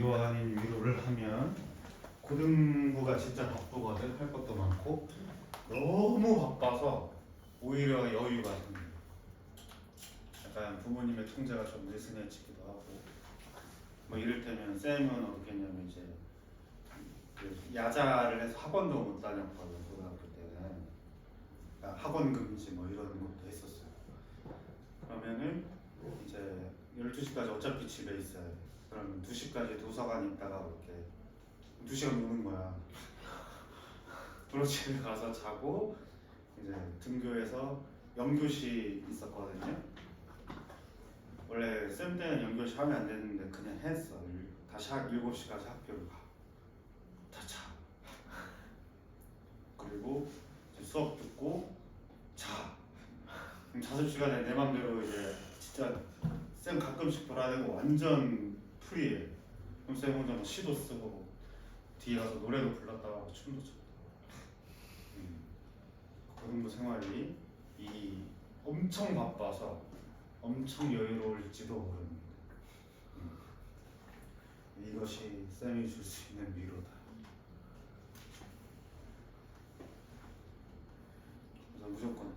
위로가 아닌 위로를 하면 고등부가 진짜 바쁘거든 할 것도 많고 너무 바빠서 오히려 여유가 생겨 약간 부모님의 통제가 좀 느슨해지기도 하고 뭐 이를테면 쌤은 어떻게 했냐면 이제 그 야자를 해서 학원도 못 다녔거든 고등학교 때는. 그러니까 학원 금지 뭐 이런 것도 했었어요. 그러면은 이제 12시까지 어차피 집에 있어야 돼 그러면 2시까지 도서관 있다가 이렇게 2시간 노는 거야 바로 집에 가서 자고 이제 등교해서 연교시 있었거든요 원래 쌤 때는 연교시 하면 안 되는데 그냥 했어 다시 학 7시까지 학교를 가 다 자. 그리고 수업 듣고 자. 자습 시간에 내 맘대로 이제 진짜 쌤 가끔씩 돌아다니고 완전 프리해. 그럼 쌤 혼자 막 시도 쓰고 뒤에 가서 노래도 불렀다가 춤도 췄다. 음. 고등부 생활이 이 엄청 바빠서 엄청 여유로울지도 모릅니다. 음. 이것이 쌤이 줄 수 있는 위로다. 무조건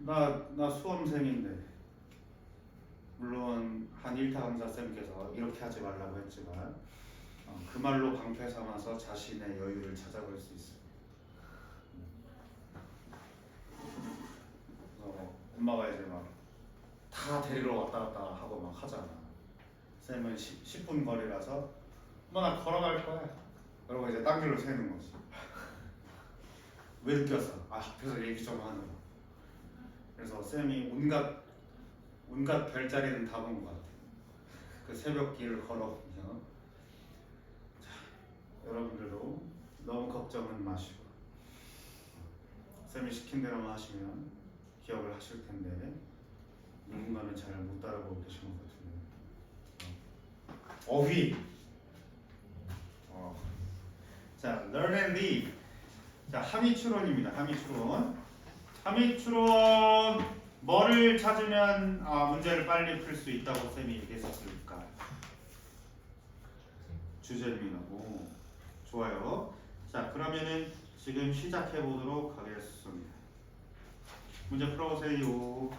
나 나 수험생인데 물론 한 일타 강사 쌤께서 이렇게 하지 말라고 했지만 어, 그 말로 방패 삼아서 자신의 여유를 찾아볼 수 있습니다. 그래서 엄마가 이제 막 다 데리러 왔다 갔다 하고 막 하잖아. 쌤은 10, 분 거리라서 엄마 나 걸어갈 거야. 그러고 이제 딴 길로 새는 거지. 왜 느꼈어? 아 앞에서 얘기 좀 하느라. 그래서 쌤이 온갖 온갖 별자리는 다 본 것 같아. 그 새벽 길을 걸어보면. 자 여러분들도 너무 걱정은 마시고 쌤이 시킨 대로만 하시면 기억을 하실 텐데 누군가는 잘 못 따라보고 계신 것 같은데. 어휘. 어. 자 learn and read 자 함의 추론입니다. 함의 추론. 함의 추론 뭐를 찾으면 아, 문제를 빨리 풀 수 있다고 쌤이 얘기했었을까? 주제민하고. 좋아요. 자 그러면은 지금 시작해 보도록 하겠습니다. 문제 풀어보세요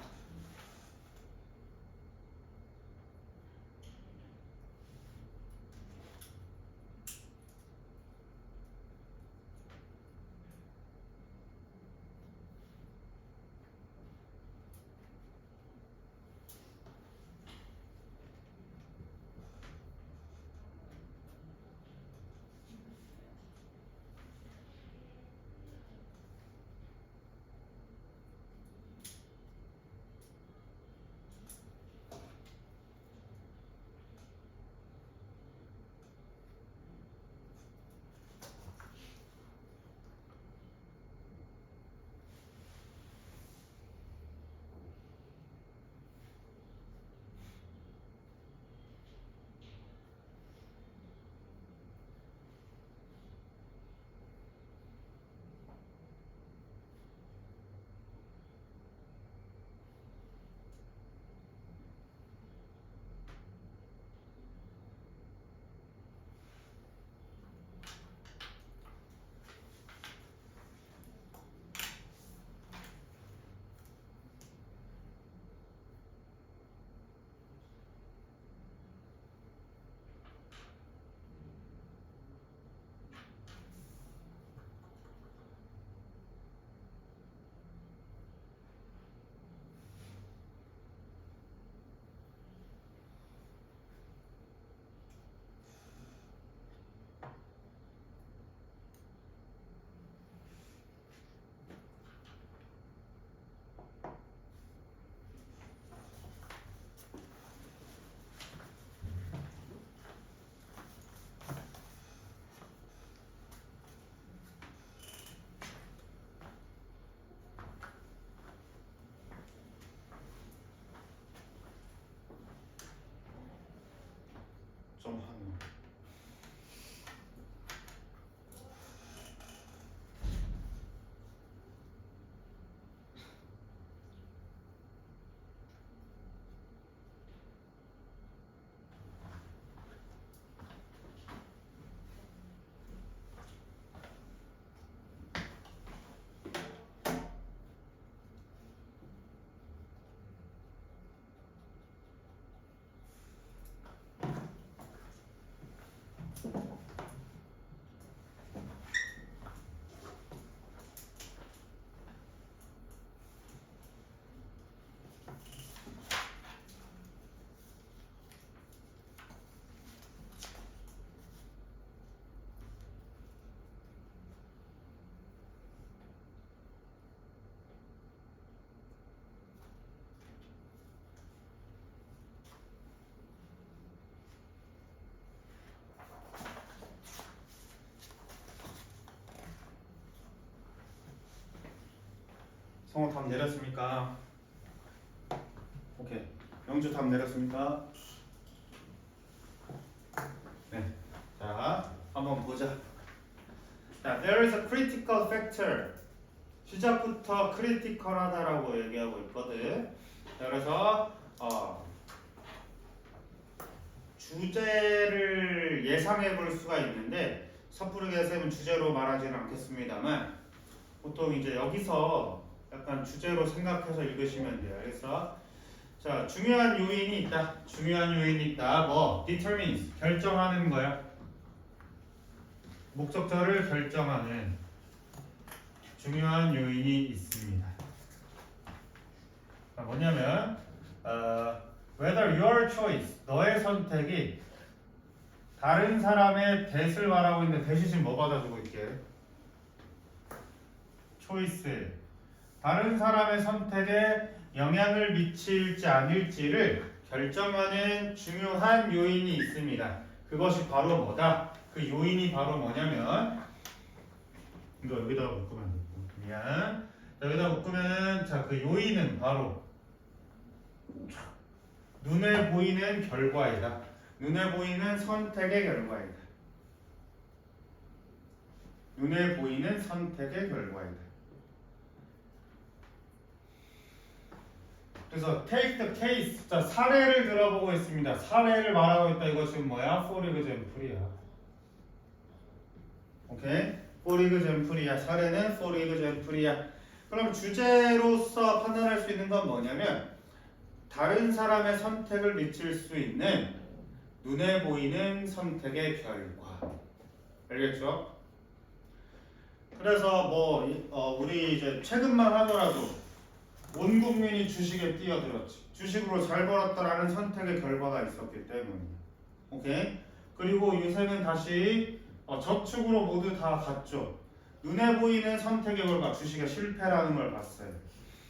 somehow 성우 답 내렸습니까? 오케이. 영주 답 내렸습니까? 네. 자, 한번 보자. 자, there is a critical factor. 시작부터 크리티컬하다라고 얘기하고 있거든. 자, 그래서 어, 주제를 예상해 볼 수가 있는데 섣부르게 쌤은 주제로 말하지는 않겠습니다만 보통 이제 여기서 약간 주제로 생각해서 읽으시면 돼요. 그래서 자 중요한 요인이 있다. 중요한 요인이 있다. 뭐 determines 결정하는 거야. 목적절을 결정하는 중요한 요인이 있습니다. 자, 뭐냐면 어, whether your choice 너의 선택이 다른 사람의 대을 말하고 있는데 대신 뭐 받아주고 있게? 초이스 다른 사람의 선택에 영향을 미칠지 아닐지를 결정하는 중요한 요인이 있습니다. 그것이 바로 뭐다? 그 요인이 바로 뭐냐면 이거 여기다가 묶으면 안 되고 미안 자, 여기다 묶으면 자 그 요인은 바로 눈에 보이는 결과이다. 눈에 보이는 선택의 결과이다. 눈에 보이는 선택의 결과이다. 그래서 take the case 자 사례를 들어보고 있습니다. 사례를 말하고 있다. 이거 지금 뭐야? for example이야. 오케이? for example이야. 사례는 for example이야. 그럼 주제로서 판단할 수 있는 건 뭐냐면 다른 사람의 선택을 미칠 수 있는 눈에 보이는 선택의 결과. 알겠죠? 그래서 뭐 이- 어, 우리 이제 최근만 하더라도 온 국민이 주식에 뛰어들었지. 주식으로 잘 벌었다라는 선택의 결과가 있었기 때문에. 오케이? 그리고 요새는 다시 어, 저축으로 모두 다 갔죠. 눈에 보이는 선택의 결과 주식의 실패라는 걸 봤어요.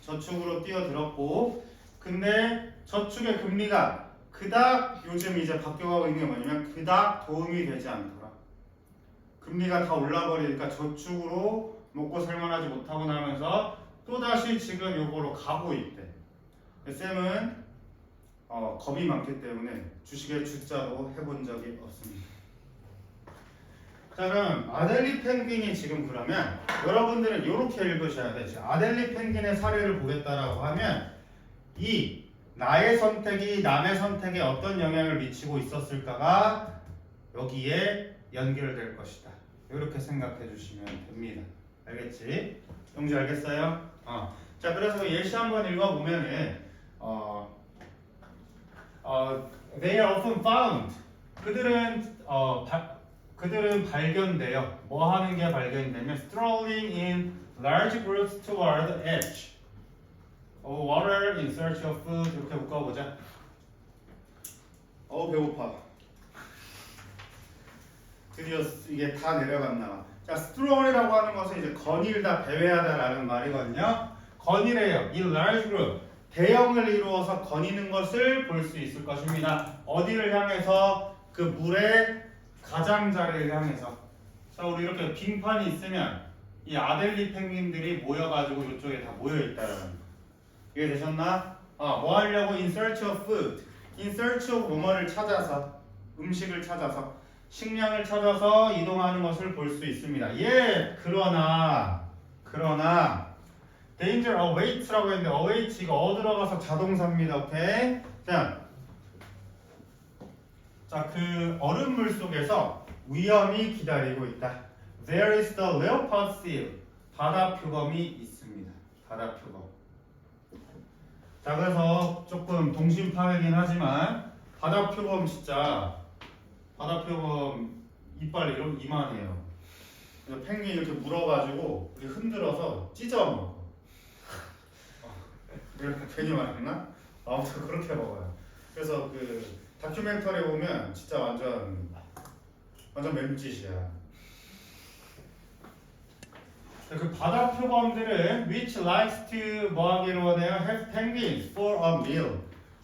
저축으로 뛰어들었고 근데 저축의 금리가 그닥 요즘 이제 바뀌어가고 있는 게 뭐냐면 그닥 도움이 되지 않더라. 금리가 다 올라버리니까 저축으로 먹고 살만하지 못하고 나면서 또다시 지금 요거로 가고 있대. 쌤은 어, 겁이 많기 때문에 주식의 주자로 해본 적이 없습니다. 자 그럼 아델리 펭귄이 지금 그러면 여러분들은 이렇게 읽으셔야 돼. 지금 아델리 펭귄의 사례를 보겠다라고 하면 이 나의 선택이 남의 선택에 어떤 영향을 미치고 있었을까가 여기에 연결될 것이다. 이렇게 생각해 주시면 됩니다. 알겠지? 용지 알겠어요? 어. 자 그래서 예시 한번 읽어보면은 어, 어, they are often found. 그들은 어, 바, 그들은 발견돼요. 뭐 하는 게 발견되면 strolling in large groups toward edge. of water in search of food 이렇게 묶어보자. 어 배고파. 드디어 이게 다 내려갔나. 자, 스트롤이라고 하는 것은 이제 거닐다, 배회하다라는 말이거든요. 거닐해요. 이 large group 대형을 이루어서 거니는 것을 볼 수 있을 것입니다. 어디를 향해서 그 물의 가장자리를 향해서. 자, 우리 이렇게 빙판이 있으면 이 아델리 펭귄들이 모여가지고 이쪽에 다 모여 있다는 거. 이해되셨나? 아, 뭐 하려고 in search of food. in search of 뭐뭐를 찾아서 음식을 찾아서 식량을 찾아서 이동하는 것을 볼 수 있습니다. 예, 그러나 그러나 danger awaits라고 했는데 await 이거 어 들어가서 자동사입니다. 오케이? 자, 자, 그 얼음물 속에서 위험이 기다리고 있다. There is the leopard seal. 바다 표범이 있습니다. 바다 표범. 자, 그래서 조금 동심 파괴긴 하지만 바다 표범 진짜 바다 표범 이빨 이런 이만해요. 펭귄 이렇게 물어가지고 이렇게 흔들어서 찢어 먹어. 이렇게 괜히 말했나? 아무튼 그렇게 먹어요. 그래서 그 다큐멘터리 보면 진짜 완전 완전 맹짓이야. 그 바다 표범들은 which likes to 뭐 하기를 원해요? have penguins for a meal.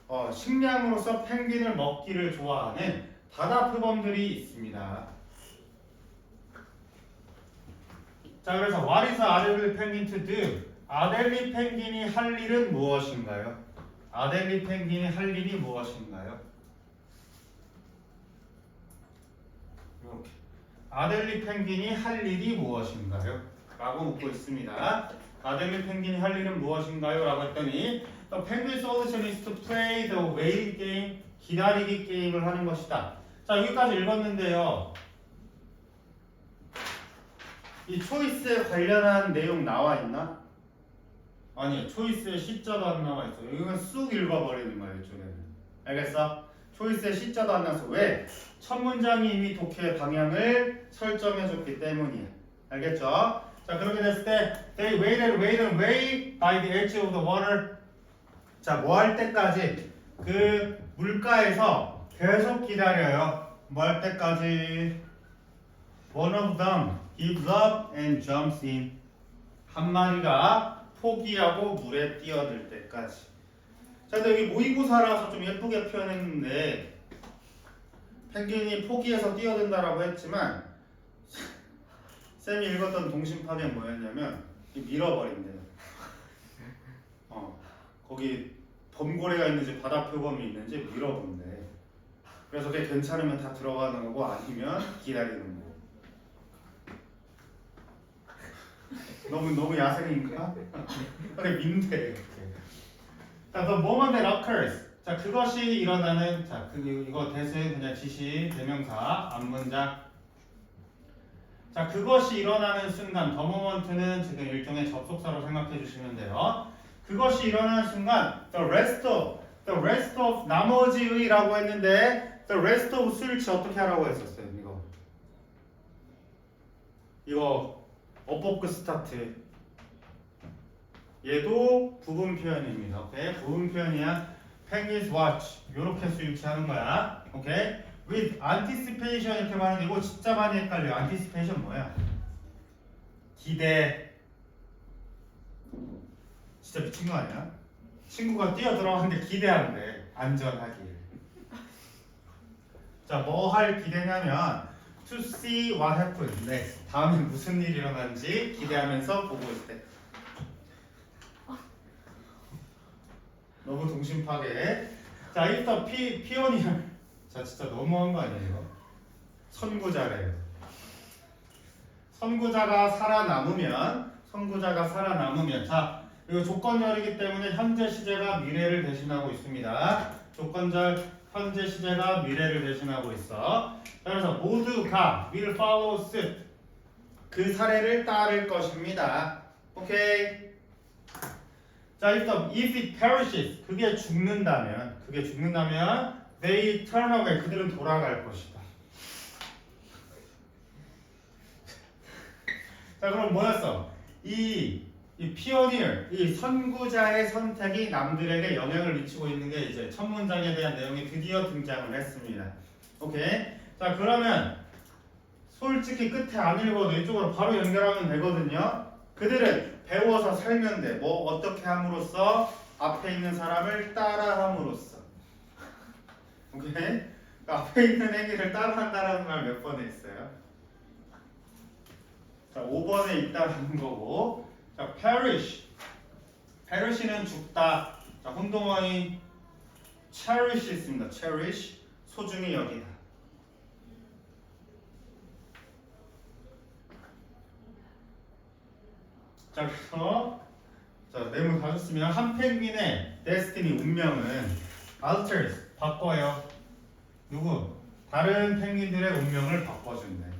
어, 식량으로서 펭귄을 먹기를 좋아하는 바다 표범들이 있습니다. 자 그래서 adult penguin to do? 아델리 펭귄이 할 일은 무엇인가요? 아델리 펭귄이 할 일이 무엇인가요? 이렇게 아델리 펭귄이 할 일이 무엇인가요? 라고 묻고 있습니다. 아델리 펭귄이 할 일은 무엇인가요? 라고 했더니 The penguin solution is to play the waiting game 기다리기 게임을 하는 것이다. 자 여기까지 읽었는데요. 이 초이스에 관련한 내용 나와 있나? 아니 초이스에 시자도 안 나와 있어. 이건 쑥 읽어버리는 거야 이쪽에는. 알겠어? 초이스에 시자도 안 나서 왜? 첫 문장이 이미 독해의 방향을 설정해줬기 때문이야. 알겠죠? 자 그렇게 됐을 때 they waited, waited, wait by the edge of the water. 자 뭐 할 때까지 그 물가에서 계속 기다려요. 뭐 할 때까지 one of them gives up and jumps in. 한 마리가 포기하고 물에 뛰어들 때까지. 자, 여기 모의고사라서 좀 예쁘게 표현했는데 펭귄이 포기해서 뛰어든다라고 했지만 쌤이 읽었던 동심파면 뭐였냐면 이 밀어버린대요. 어, 거기 범고래가 있는지 바다 표범이 있는지 밀어본대. 그래서 그게 괜찮으면 다 들어가는 거고 아니면 기다리는 거. 너무 너무 야생인가? 근데 민대. 자, the moment that occurs. 자, 그것이 일어나는 자, 그 이거 대신 그냥 지시 대명사 앞문장. 자, 그것이 일어나는 순간 the moment는 지금 일종의 접속사로 생각해 주시면 돼요. 그것이 일어나는 순간 the rest of the rest of 나머지의라고 했는데 the rest of 수일치 어떻게 하라고 했었어요, 이거. 이거 어법그 스타트 얘도 부분 표현입니다. 오케이 부분 표현이야. Penguins watch 이렇게 수일치하는 거야. 오케이 with anticipation 이렇게 말하는 게 이거 진짜 많이 헷갈려. anticipation 뭐야? 기대. 진짜 미친 거 아니야? 친구가 뛰어 들어가는데 기대한대 안전하길. 자, 뭐 할 기대냐면 to see what happens. 네, 다음에 무슨 일이 일어나는지 기대하면서 보고 있을 때. 너무 동심 파괴. 자, 일단 피 피오니어. 자, 진짜 너무한 거 아니에요? 선구자래요. 선구자가 살아남으면 선구자가 살아남으면 자, 이거 조건절이기 때문에 현재 시제가 미래를 대신하고 있습니다. 조건절 현재 시제가 미래를 대신하고 있어. 그래서 모두가 will follow suit 그 사례를 따를 것입니다. 오케이. 자 일단 if it perishes 그게 죽는다면 그게 죽는다면 they turn away 그들은 돌아갈 것이다. 자 그럼 뭐였어? 이, 이 피오니어, 이 선구자의 선택이 남들에게 영향을 미치고 있는 게 이제 첫 문장에 대한 내용이 드디어 등장을 했습니다. 오케이. 자 그러면 솔직히 끝에 안 읽어도 이쪽으로 바로 연결하면 되거든요. 그들은 배워서 살면 돼. 뭐 어떻게 함으로써 앞에 있는 사람을 따라함으로써. 오케이? 그러니까 앞에 있는 행위를 따라한다라는 말 몇 번에 있어요? 자, 5번에 있다는 거고. 자, perish. perish는 죽다. 자, 혼동어인 cherish 있습니다. cherish. 소중히 여기다. 자, 그래서 자, 내용 가졌으면 한 펭귄의 destiny 운명은 alters 바꿔요. 누구? 다른 펭귄들의 운명을 바꿔준대.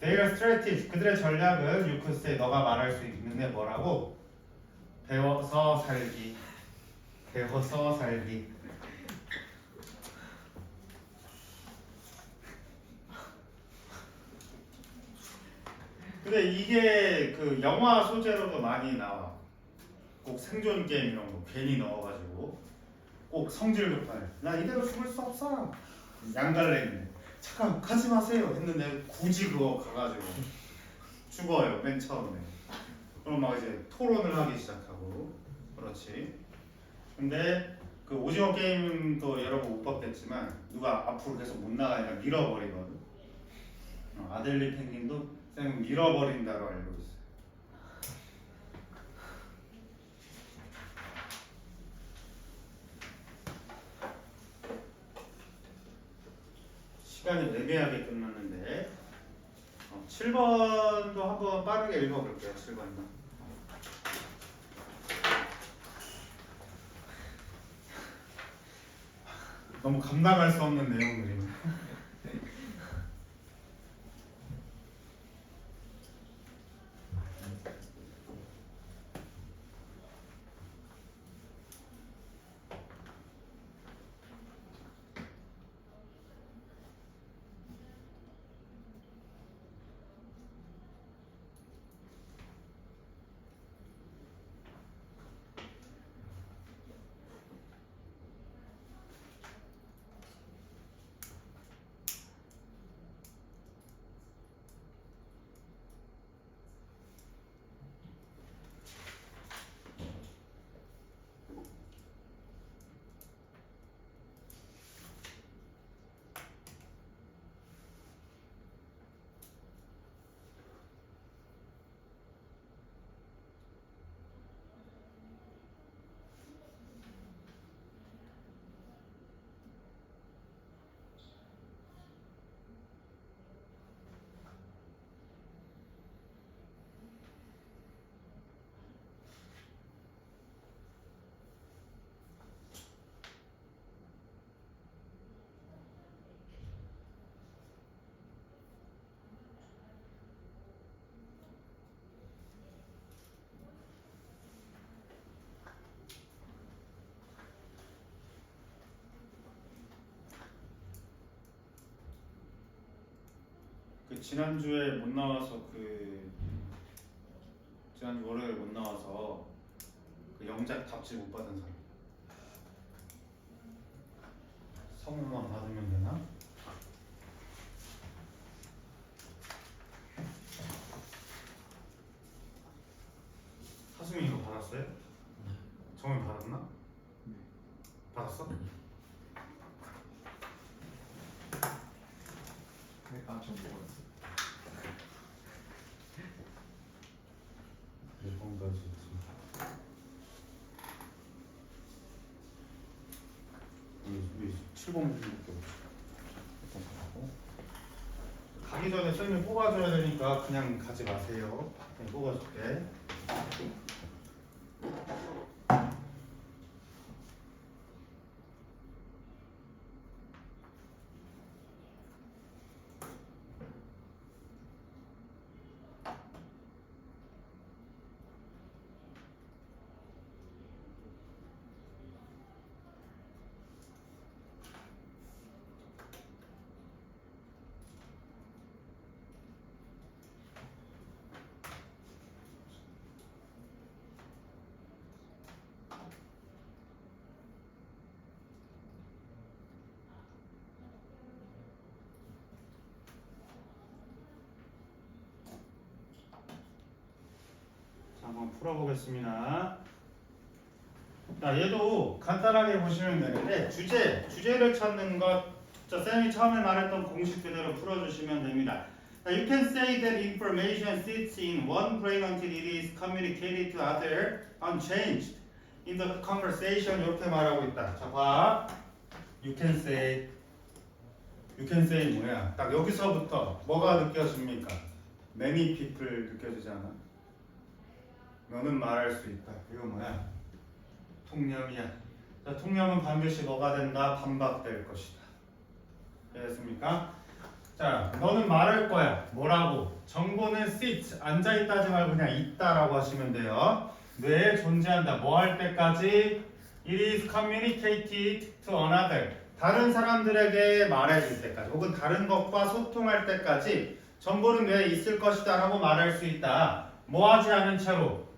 Their strategy 그들의 전략은 say 너가 말할 수 있는데 뭐라고? 배워서 살기. 배워서 살기. 근데 이게 그 영화 소재로도 많이 나와. 꼭 생존 게임 이런 거 괜히 넣어가지고 꼭 성질 급하네. 나 이대로 죽을 수 없어. 양갈래네. 잠깐 가지 마세요 했는데 굳이 그거 가가지고 죽어요 맨 처음에. 그럼 막 이제 토론을 하기 시작하고 그렇지. 근데 그 오징어 게임도 여러 번 못 봤겠지만 누가 앞으로 계속 못 나가니까 밀어버리거든. 어, 아델리 펭귄도 쌤은 밀어버린다고 알고 있어요. 애매하게 끝났는데 어, 7번도 한번 빠르게 읽어볼게요. 7번도. 너무 감당할 수 없는 내용들이네. 그 지난주에 못 나와서 그 지난주 월요일 못 나와서 그 영작 답지 못 받은 사람 성우만 받으면 되나? 하수민 이거 받았어요? 정훈 받았나? 받았어? 아, 좀 먹었어. 몇 번까지 있지? 우리 7번밖에 없어. 가기 전에 쌤이 뽑아줘야 되니까 그냥 가지 마세요. 그냥 뽑아줄게. 한번 풀어보겠습니다. 자, 얘도 간단하게 보시면 되는데 주제, 주제를 찾는 것. 자, 쌤이 처음에 말했던 공식 그대로 풀어주시면 됩니다. 자, you can say that information sits in one brain until it is communicated to other unchanged in the conversation 이렇게 말하고 있다. 자, 봐. You can say You can say 뭐야? 딱 여기서부터 뭐가 느껴집니까? Many people 느껴지지 않아? 너는 말할 수 있다. 이거 뭐야? 통념이야. 자, 통념은 반드시 뭐가 된다? 반박될 것이다. 됐습니까? 자, 너는 말할 거야. 뭐라고? 정보는 sit 앉아 있다지 말고 그냥 있다라고 하시면 돼요. 뇌에 존재한다. 뭐 할 때까지? It is communicated to another. 다른 사람들에게 말해줄 때까지, 혹은 다른 것과 소통할 때까지 정보는 뇌에 있을 것이다 라고 말할 수 있다. 뭐 하지 않은 채로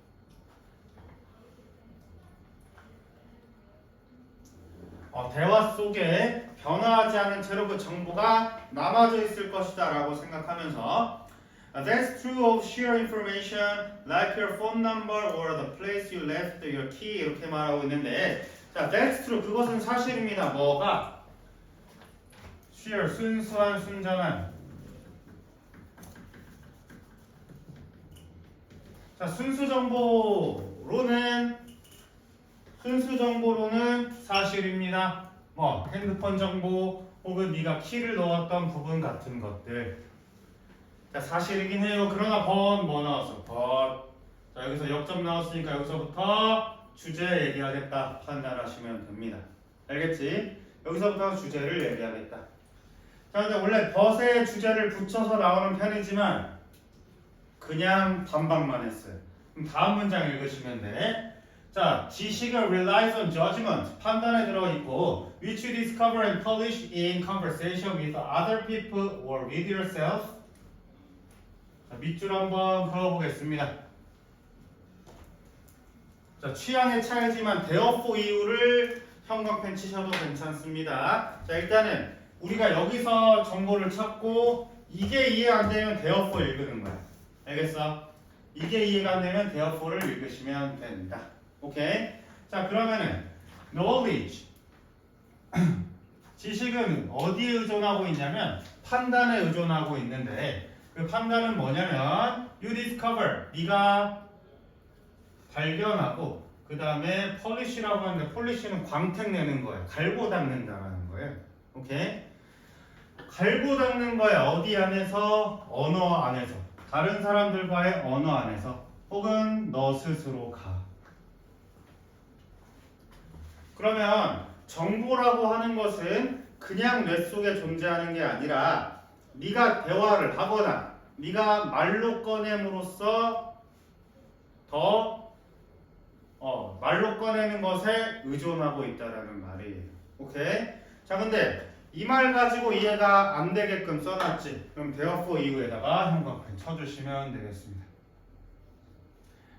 어, 대화 속에 변화하지 않은 채로 그 정보가 남아져 있을 것이다 라고 생각하면서 uh, That's true of sheer information like your phone number or the place you left your key 이렇게 말하고 있는데 자, That's true 그것은 사실입니다. 뭐가 sheer 순수한 순전한 자, 순수 정보로는 순수 정보로는 사실입니다. 뭐 핸드폰 정보, 혹은 네가 키를 넣었던 부분 같은 것들. 자, 사실이긴 해요. 그러나 but 뭐 나왔어? but. 자, 여기서 역점 나왔으니까 여기서부터 주제 얘기하겠다 판단하시면 됩니다. 알겠지? 여기서부터 주제를 얘기하겠다. 자, 근데 원래 but에 주제를 붙여서 나오는 편이지만 그냥 반박만 했어요. 그럼 다음 문장 읽으시면 돼. 자, 지식은 relies on judgment, 판단에 들어있고 which you discover and publish in conversation with other people or with yourself. 자, 밑줄 한번 그어보겠습니다. 자, 취향의 차이지만 therefore 이유를 형광펜 치셔도 괜찮습니다. 자, 일단은 우리가 여기서 정보를 찾고 이게 이해 안 되면 therefore 읽는 거야. 알겠어? 이게 이해가 안 되면 therefore를 읽으시면 됩니다. 오케이? 자, 그러면은 knowledge 지식은 어디에 의존하고 있냐면 판단에 의존하고 있는데 그 판단은 뭐냐면 you discover 네가 발견하고 그 다음에 polish라고 하는데 polish는 광택 내는 거예요. 갈고 닦는다라는 거예요. 오케이? 갈고 닦는 거에 어디 안에서 언어 안에서 다른 사람들과의 언어 안에서 혹은 너 스스로 가 그러면 정보라고 하는 것은 그냥 뇌 속에 존재하는 게 아니라 네가 대화를 하거나 네가 말로 꺼냄으로써 더 어, 말로 꺼내는 것에 의존하고 있다라는 말이에요. 오케이? 자, 근데 이 말 가지고 이해가 안 되게끔 써놨지. 그럼 therefore 이후에다가 형광펜 쳐주시면 되겠습니다.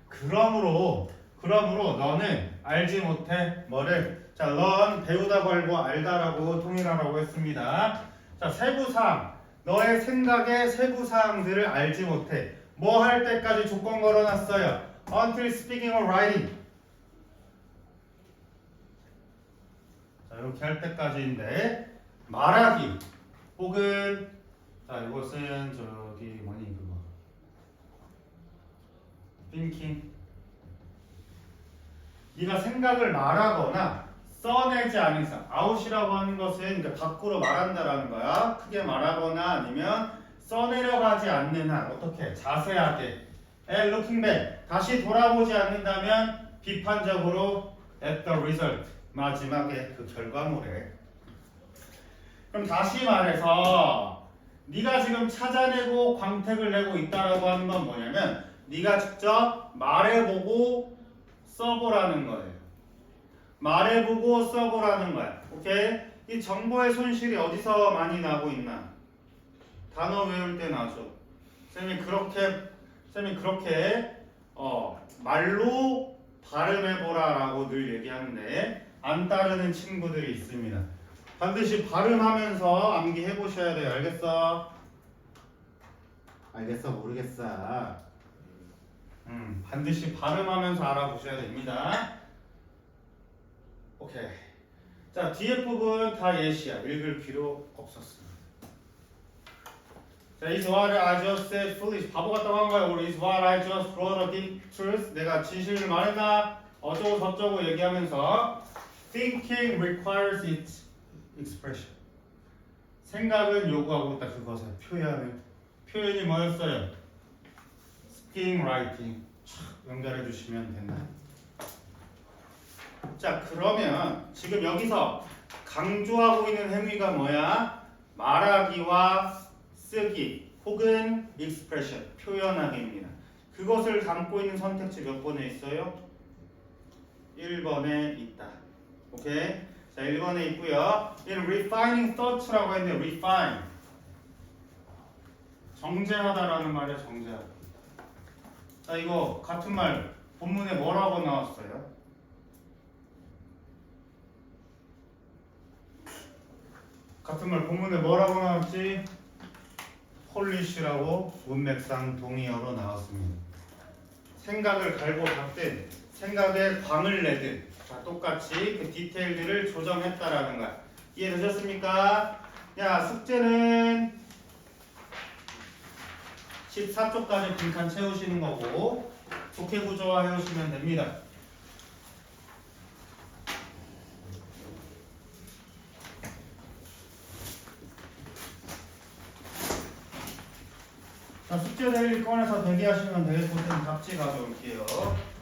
그러므로 그러므로 너는 알지 못해 뭐를 자, 넌 배우다고 알고 알다라고 통일하라고 했습니다. 자, 세부사항. 너의 생각의 세부사항들을 알지 못해. 뭐 할 때까지 조건 걸어놨어요. Until speaking or writing. 자, 이렇게 할 때까지인데 말하기 혹은 자 이것은 저기 뭐니 그거? thinking 네가 생각을 말하거나 써내지 않은 이상 아웃이라고 하는 것은 이제 밖으로 말한다라는 거야. 크게 말하거나 아니면 써내려가지 않는 한 어떻게? 자세하게. And looking back. 다시 돌아보지 않는다면 비판적으로 at the result. 마지막에 그 결과물에. 그럼 다시 말해서 네가 지금 찾아내고 광택을 내고 있다라고 하는 건 뭐냐면 네가 직접 말해보고 써보라는 거예요. 말해보고 써보라는 거야. 오케이? 이 정보의 손실이 어디서 많이 나고 있나? 단어 외울 때 나죠. 쌤이 그렇게 쌤이 그렇게 어 말로 발음해보라라고 늘 얘기하는데 안 따르는 친구들이 있습니다. 반드시 발음하면서 암기해 보셔야 돼요. 알겠어? 알겠어? 모르겠어. 음, 반드시 발음하면서 알아보셔야 됩니다. 오케이. 자, 뒤에 부분 다 예시야. 읽을 필요 없었습니다. 자, is what I just said foolish? 바보 같다고 한 거야. or is what I just wrote a deep truth? 내가 진실을 말했나? 어쩌고 저쩌고 얘기하면서 thinking requires its expression. 생각은 요구하고 있다 그것을 표현을 표현이 뭐였어요? Speaking, 연결해 주시면 된다. 자 그러면 지금 여기서 강조하고 있는 행위가 뭐야? 말하기와 쓰기 혹은 expression 표현하기입니다. 그것을 담고 있는 선택지 몇 번에 있어요? 1번에 있다. 오케이? 자, 1번에 있고요. 얘는 refining thought라고 했는데 refine 정제하다라는 말이야, 정제하다. 자, 이거 같은 말 본문에 뭐라고 나왔어요? 같은 말 본문에 뭐라고 나왔지? 폴리시라고 문맥상 동의어로 나왔습니다. 생각을 갈고 닦든 생각에 광을 내든 자, 똑같이 그 디테일들을 조정했다라는 거야. 이해되셨습니까? 야 숙제는 14쪽까지 빈칸 채우시는 거고 속해 구조화 해오시면 됩니다. 자, 숙제를 꺼내서 대기하시면 되겠고, 잡지 가져올게요.